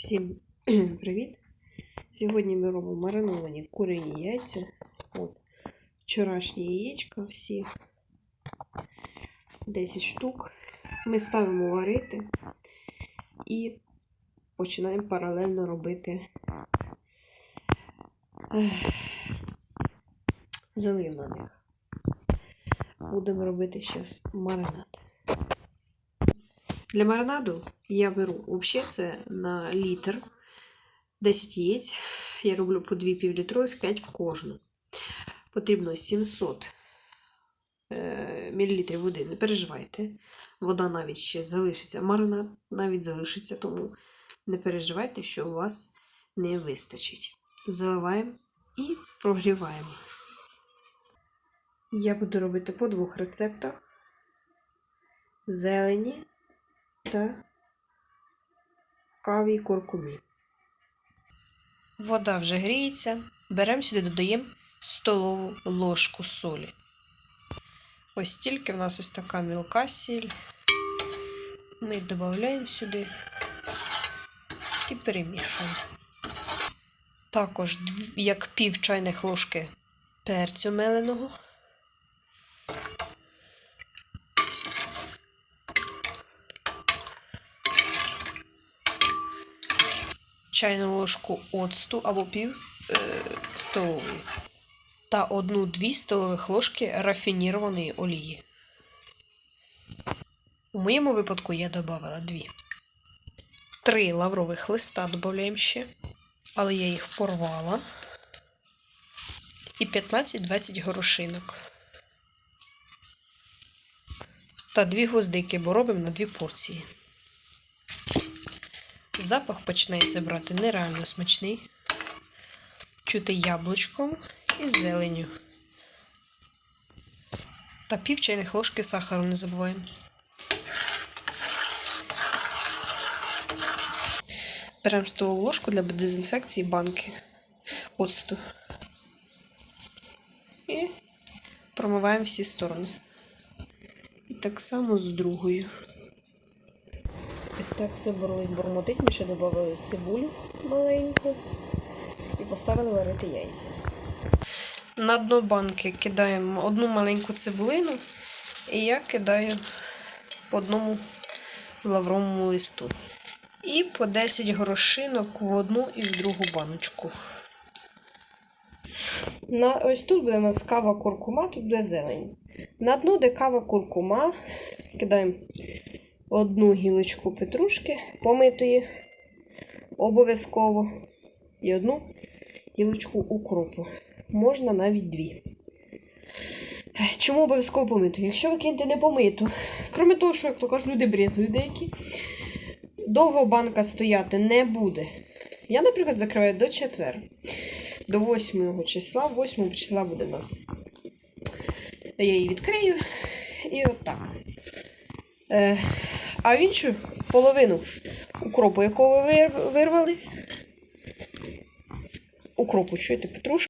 Всім привіт! Сьогодні ми робимо мариновані курині яйця. От. Вчорашні яєчка всі 10 штук. Ми ставимо варити і починаємо паралельно робити залив на них. Будемо робити зараз маринад. Для маринаду я беру взагалі це на літр 10 яєць. Я роблю по 2 півлітрових, 5 в кожну. Потрібно 700 е, мл води. Не переживайте. Вода навіть ще залишиться. Маринад навіть залишиться, тому не переживайте, що у вас не вистачить. Заливаємо і прогріваємо. Я буду робити по двох рецептах: зелені та каві куркумі. Вода вже гріється. Беремо сюди, додаємо столову ложку солі. Ось стільки в нас ось така мілка сіль. Ми додаємо сюди і перемішуємо. Також як пів чайних ложки перцю меленого. Чайну ложку оцту або пів е, столової та одну-дві столових ложки рафінірованої олії. У моєму випадку я додавала дві. Три лаврових листа додаємо ще, але я їх порвала. І 15-20 горошинок. Та дві гвоздики, бо робимо на дві порції. Запах починається брати нереально смачний. Чути яблучком і зеленю. Та пів чайних ложки сахару не забуваємо. Беремо столову ложку для дезінфекції банки оцту. І промиваємо всі сторони. І так само з другою. Ось так все бурлить бурмотить. Ми ще додали цибулю маленьку і поставили варити яйця. На дно банки кидаємо одну маленьку цибулину, і я кидаю по одному лавровому листу. І по 10 горошинок в одну і в другу баночку. На, ось тут буде у нас кава куркума, тут буде зелень. На дно, де кава куркума, кидаємо одну гілочку петрушки помитої обов'язково. І одну гілочку укропу. Можна навіть дві. Чому обов'язково помиту? Якщо ви кинете не помиту, крім того, що, як то кажуть, люди брезують деякі, довго банка стояти не буде. Я, наприклад, закриваю до четвер. До 8 числа. 8 числа буде у нас. Я її відкрию. І отак. Е, а в іншу половину укропу, якого ви вирвали. Укропу, чуєте, петрушки.